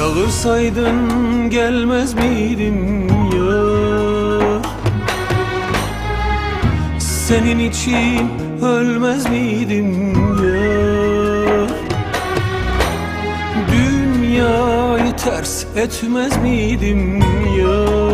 Çağırsaydın gelmez miydim yar Senin için ölmez miydim yar Dünyayı ters etmez miydim yar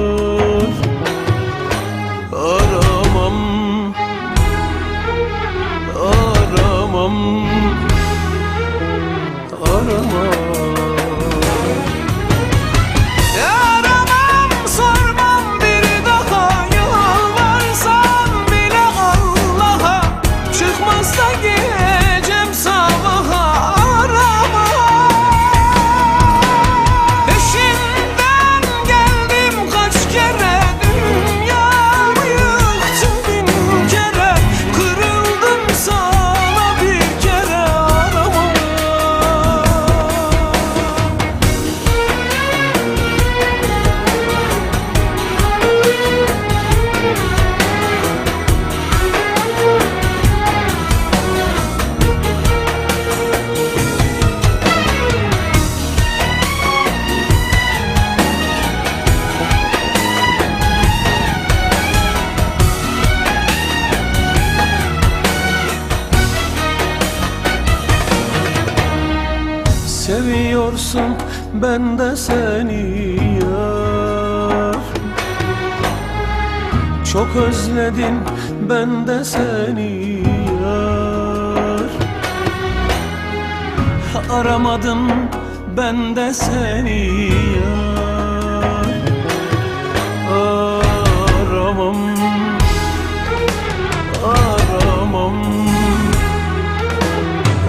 Seviyorsun ben de seni yar. Çok özledim ben de seni yar. Aramadım ben de seni yar. Aramam Aramam.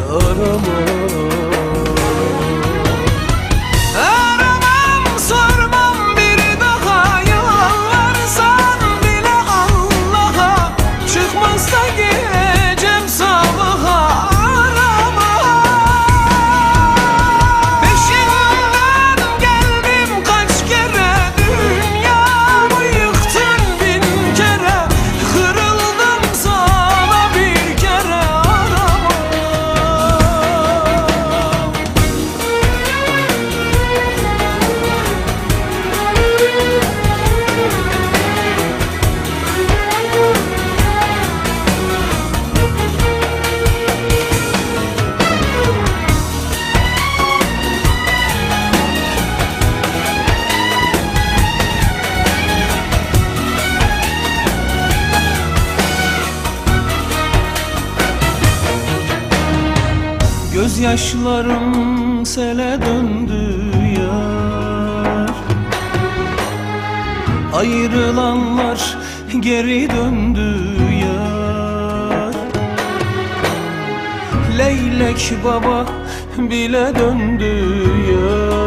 Aramam Gözyaşlarım sele döndü yar. Ayrılanlar geri döndü yar. Leylek baba bile döndü yar